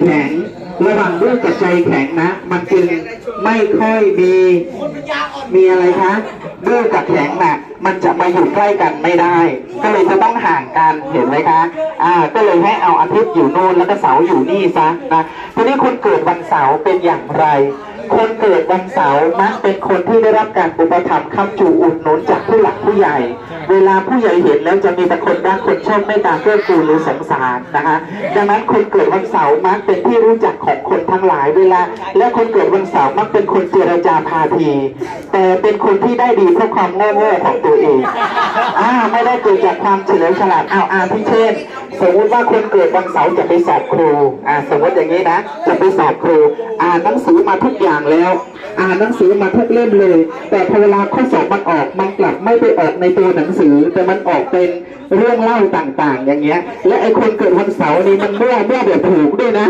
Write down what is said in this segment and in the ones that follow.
แข็งระหว่างลูกกับใจแข็งนะ มันจึงไม่ค่อยมีมีอะไรคะลูกกับแข็งน่ะมันจะมาอยู่ใกล้กันไม่ได้ ก็เลยจะต้องห่างกันเห็นไหมคะอ่าก็เลยให้เอาอาทิตย์อยู่นู่นแล้วก็เสาร์อยู่นี่ซะนะทีนี้คนเกิดวันเสาร์เป็นอย่างไร คนเกิดวันเสาร์มักเป็นคนที่ได้รับการอุปถัมภ์ค้ำจูอุดหนุนจากผู้หลักผู้ใหญ่ เวลาผู้ใหญ่เห็นแล้วจะมีแต่คนรักคนชอบไม่ตามเกื้อกูลหรือสงสารนะคะดังนั้นคนเกิดวันเสาร์มักเป็นที่รู้จักของคนทั้งหลายเวลา และคนเกิดวันเสาร์มักเป็นคนเจรจาพาที แต่เป็นคนที่ได้ดีเพราะความโง่ๆของตัวเองอ่าไม่ได้เกิดจากความเฉลียวฉลาดอ้าวอาที่เช่นสมมติว่าคนเกิดวันเสาร์จะไปสอบครูอ่าสมมติอย่างนี้นะ จะไปสอบครูอ่านหนังสือมาทุกอย่างแล้ว อ่านหนังสือมาทุกเล่มเลย แต่พอเวลาข้อสอบมันออกมันกลับไม่ไปออกในตัวหนังสือ แต่มันออกเป็นเรื่องเล่าต่างๆ อย่างเงี้ย และไอ้คนเกิดวันเสาร์นี่มันมั่วมั่วแบบถูกด้วยนะ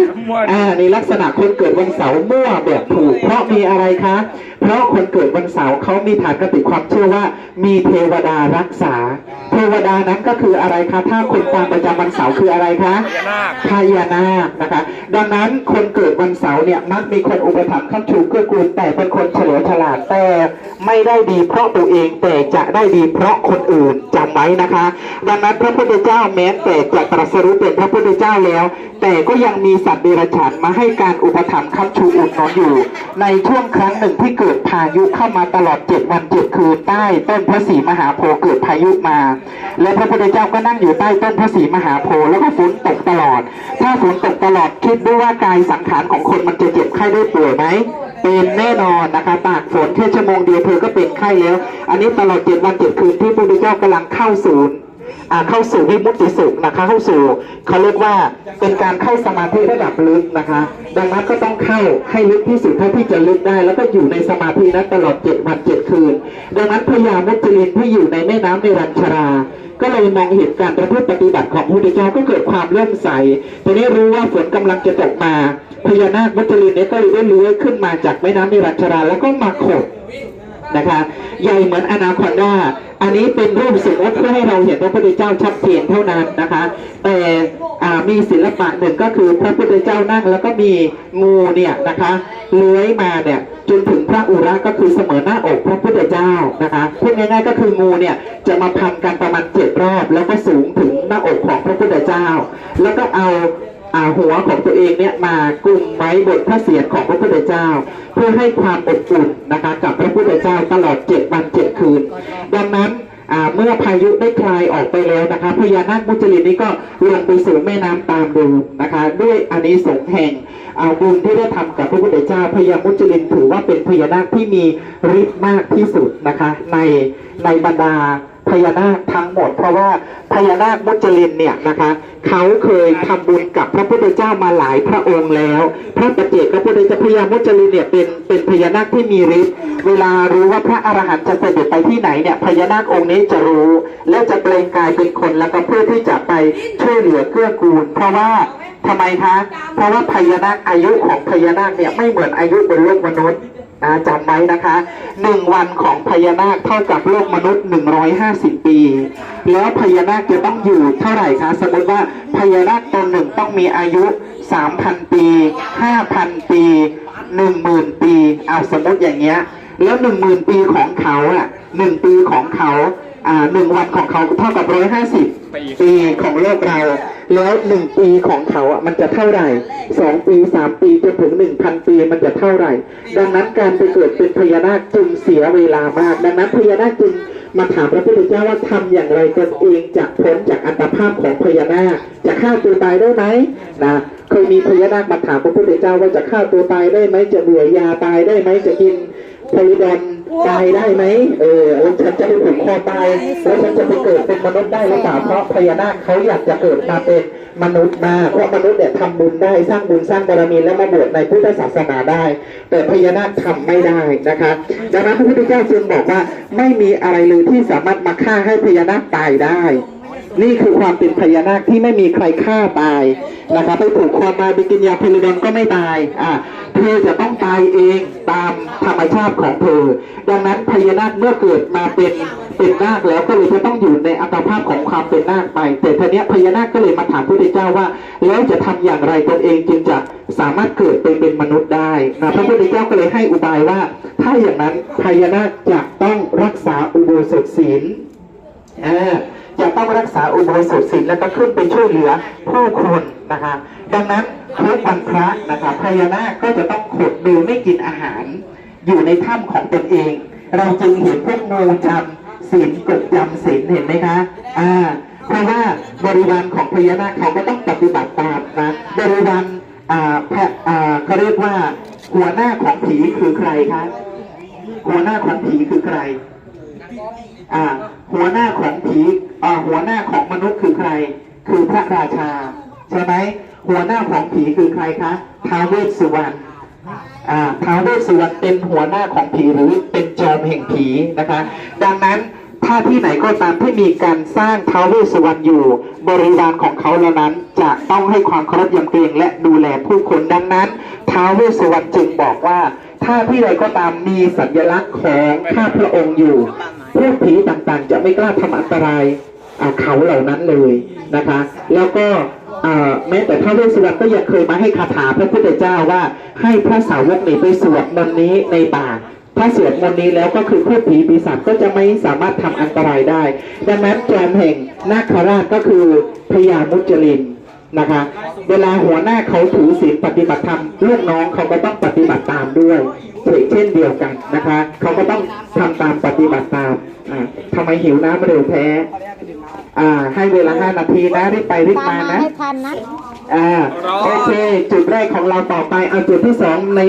อ่าในลักษณะคนเกิดวันเสาร์มั่วแบบถูก เพราะมีอะไรคะ เพราะคนเกิดวันเสาร์เขามีฐานคติความเชื่อว่า มีเทวดารักษา เทวดานั้นก็คืออะไรคะ ถ้าคนตามประจำวันเสาร์คืออะไรคะพญานาคนะคะ ดังนั้นคนเกิดวันเสาร์เนี่ยมักมีคนอุปถัมภ์ข้ามชูเกื้อกูลแต่เป็นคนเฉลียวฉลาดแต่ไม่ได้ดีเพราะตัวเองแต่จะได้ดีเพราะคนอื่นจำไว้นะคะ ดังนั้นพระพุทธเจ้าแม้แต่จะตรัสรู้เป็นพระพุทธเจ้าแล้ว แต่ก็ยังมีสัตว์เดรัจฉานมาให้การอุปถัมภ์ค้ำชูอุดหนุนอยู่ ในช่วงครั้งหนึ่งที่เกิดิดพายุเข้ามาตลอดเจ็ดวันเจ็ดคืนใต้ต้นพระศรีมหาโพธิ์เกิดพายุมา และพระพุทธเจ้าก็นั่งอยู่ใต้ต้นพระศรีมหาโพธิ์แล้วก็ฝนตกตลอด ถ้าฝนตกตลอดคิดด้วยว่ากายสังขารของคนมันจะเจ็บไข้ได้ป่วยไหมเป็นแน่นอนนะคะตากฝนแค่ชั่วโมงเดียวเธอก็เป็นไข้แล้ว อันนี้ตลอดเจ็ดวันเจ็ดคืนที่พระพุทธเจ้ากำลังเข้าศูนย์ เข้าสู่วิมุตติสุขนะคะ เข้าสู่เขาเรียกว่าเป็นการเข้าสมาธิระดับลึกนะคะ ดังนั้นก็ต้องเข้าให้ลึกที่สุดเท่าที่จะลึกได้ แล้วก็อยู่ในสมาธินั้นตลอดเจ็ดวันเจ็ดคืน ดังนั้นพญามุจลินที่อยู่ในแม่น้ำในรัญชราก็เลยมองเห็นการประพฤติปฏิบัติของพระพุทธเจ้าก็เกิดความเลื่อมใสทีนี้รู้ว่าฝนกำลังจะตกมาพญานาคมุจลินเนี่ยก็เลยได้เลื้อยขึ้นมาจากแม่น้ำในรัญชราแล้วก็มาขด นะคะใหญ่เหมือนอนาคอนดาอันนี้เป็นรูปสิ่งว่เพื่อให้เราเห็นพระพุทธเจ้าชัดเจนเท่านั้นนะคะ แต่อ่ามีศิลปะหนึ่งก็คือพระพุทธเจ้านั่งแล้วก็มีงูเนี่ยนะคะเลื้อยมาเนี่ยจนถึงพระอุระก็คือเสมอหน้าอกพระพุทธเจ้านะคะพูดง่ายๆก็คืองูเนี่ยจะมาพันกันประมาณเจ็ดรอบ แล้วก็สูงถึงหน้าอกของพระพุทธเจ้า แล้วก็เอา หัวของตัวเองเนี่ยมากุมไว้บนพระเศียรของพระพุทธเจ้า เพื่อให้ความอบอุ่นนะคะกับพระพุทธเจ้าตลอดเจ็ดวันเจ็ดคืน ดังนั้นเมื่อพายุได้คลายออกไปแล้วนะคะพญานาคมุจลินนี้ก็ลงไปสู่แม่น้ำตามเดิมนะคะ ด้วยอานิสงส์แห่งอาบุญที่ได้ทำกับพระพุทธเจ้าพญามุจลินถือว่าเป็นพญานาคที่มีฤทธิ์มากที่สุดนะคะในในบรรดา พญานาคทั้งหมด เพราะว่าพญานาคมุจลินเนี่ยนะคะเขาเคยทำบุญกับพระพุทธเจ้ามาหลายพระองค์แล้ว พระประเจกพระพุทธเจ้าพญามุจลินเนี่ยเป็นเป็นพญานาคที่มีฤทธิ์เวลารู้ว่าพระอรหันต์จะเสด็จไปที่ไหนเนี่ยพญานาคองค์นี้จะรู้ และจะเปล่งกายเป็นคนแล้วก็เพื่อที่จะไปช่วยเหลือเกื้อกูล เพราะว่าทำไมคะ เพราะว่าพญานาคอายุของพญานาคเนี่ยไม่เหมือนอายุบนโลกมนุษย์ นะจำไว้นะคะหนึ่งวันของพญานาคเท่ากับโลกมนุษย์150ปี แล้วพญานาคจะต้องอยู่เท่าไหร่คะ สมมติว่าพญานาคตนหนึ่งต้องมีอายุ3,000ปี5,000ปี10,000ปีเอาสมมติอย่างเงี้ย แล้ว10,000ปีของเขาอะหนึ่งปีของเขาอ่าหนึ่งวันของเขาเท่ากับ150ปีของโลกเรา แล้วหนึ่งปีของเขาอะมันจะเท่าไหร่สองปีสามปีจนถึงหนึ่งพันปีมันจะเท่าไหร่ ดังนั้นการไปเกิดเป็นพญานาคจึงเสียเวลามาก ดังนั้นพญานาคจึงมาถามพระพุทธเจ้าว่าทำอย่างไรตนเองจะพ้นจากอัตภาพของพญานาคจะฆ่าตัวตายได้ไหมนะเคยมีพญานาคมาถามพระพุทธเจ้าว่าจะฆ่าตัวตายได้ไหมจะเบื่อยาตายได้ไหมจะกินโพลิดอน ตายได้ไหมเออแล้วฉันจะไปผูกคอตายแล้วฉันจะไปเกิดเป็นมนุษย์ได้หรือเปล่าเพราะพญานาคเขาอยากจะเกิดมาเป็นมนุษย์มาเพราะมนุษย์เนี่ยทำบุญได้สร้างบุญสร้างบารมีและมาบวชในพุทธศาสนาได้ แต่พญานาคทำไม่ได้นะคะดังนั้นพระพุทธเจ้าจึงบอกว่าไม่มีอะไรเลยที่สามารถมาฆ่าให้พญานาคตายได้ นี่คือความเป็นพญานาคที่ไม่มีใครฆ่าตายนะครับไปผูกคอตายไปกินยาพลิดอนก็ไม่ตายอ่าเธอจะต้องตายเองตามธรรมชาติของเธอ ดังนั้นพญานาคเมื่อเกิดมาเป็นเป็นนาคแล้วก็เลยจะต้องอยู่ในอัตภาพของความเป็นนาคไป แต่ทีเนี้ยพญานาคก็เลยมาถามพระพุทธเจ้าว่า แล้วจะทำอย่างไรตนเองจึงจะสามารถเกิดไปเป็นมนุษย์ได้นะพระพุทธเจ้าก็เลยให้อุบายว่า ถ้าอย่างนั้นพญานาคจะต้องรักษาอุโบสถศีลอ่า จะต้องรักษาอุโบสถศีลแล้วก็ขึ้นไปช่วยเหลือผู้คนนะคะ ดังนั้นทุกวันพระนะคะพญานาคก็จะต้องขดดูไม่กินอาหาร อยู่ในถ้ำของตนเอง เราจึงเห็นพวกงูจำศีลกดจำศีลเห็นไหมคะอ่าเพราะว่าบริวารของพญานาคเขาก็ต้องปฏิบัติตามนะบริวารอ่าแพะอ่าเขาเรียกว่าหัวหน้าของผีคือใครคะหัวหน้าของผีคือใคร อ่า หัวหน้าของผีอ่าหัวหน้าของมนุษย์คือใคร คือพระราชา ใช่ไหมหัวหน้าของผีคือใครคะท้าวเวสสุวรรณอ่าท้าวเวสสุวรรณเป็นหัวหน้าของผีหรือเป็นจอมแห่งผีนะคะ ดังนั้นถ้าที่ไหนก็ตามที่มีการสร้างท้าวเวสสุวรรณอยู่ บริวารของเขาเหล่านั้นจะต้องให้ความเคารพยำเกรงและดูแลผู้คนดังนั้นท้าวเวสสุวรรณจึงบอกว่า ถ้าที่ใดก็ตามมีสัญลักษณ์ของข้าพระองค์อยู่ พวกผีต่างๆ จะไม่กล้าทำอันตรายเขาเหล่านั้นเลยนะคะ แล้วก็แม้แต่พระเวสสุวรรณก็ยังเคยมาให้คาถาพระพุทธเจ้าว่าให้พระสาวกนี่ไปสวดมนต์นี้ในป่าถ้าสวดมนต์นี้แล้วก็คือพวกผีปีศาจก็จะไม่สามารถทำอันตรายได้ ดังนั้นจอมแห่งนาคราชก็คือพญามุจลินนะคะ เวลาหัวหน้าเขาถือศีลปฏิบัติธรรมลูกน้องเขาก็ต้องปฏิบัติตามด้วย เช่นเดียวกันนะคะ เขาก็ต้องทำตามปฏิบัติตามอ่าทำไมหิวน้ำเร็วแพ้อ่าให้เวลาห้านาทีนะรีบไปรีบตามมามานะให้ทันนะอ่าโอเคจุดแรกของเราต่อไปเอาจุดที่สองใน